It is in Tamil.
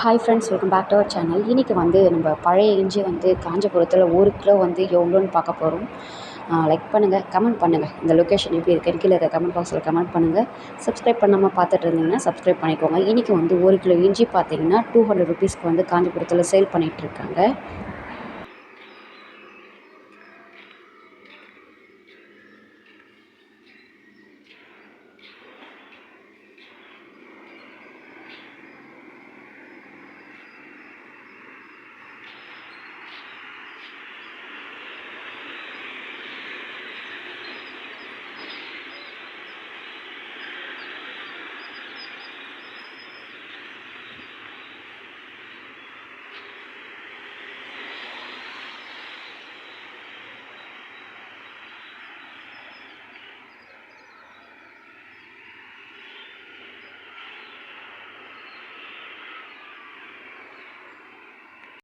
Hi friends welcome back to our channel இன்றைக்கி வந்து நம்ம பழைய இஞ்சி வந்து காஞ்சிபுரத்தில் ஒரு கிலோ வந்து எவ்வளோன்னு பார்க்க போகிறோம் லைக் பண்ணுங்கள் கமெண்ட் பண்ணுங்கள் இந்த லொக்கேஷன் எப்படி இருக்குது கீழே இருக்க கமெண்ட் பாக்ஸில் கமெண்ட் பண்ணுங்கள் சப்ஸ்கிரைப் பண்ணாமல் பார்த்துட்டு இருந்தீங்கன்னா சப்ஸ்கிரைப் பண்ணிக்கோங்க. இன்றைக்கி வந்து ஒரு கிலோ இஞ்சி பார்த்தீங்கன்னா டூ ஹண்ட்ரட் ருபீஸ்க்கு வந்து காஞ்சிபுரத்தில் சேல் பண்ணிகிட்ருக்காங்க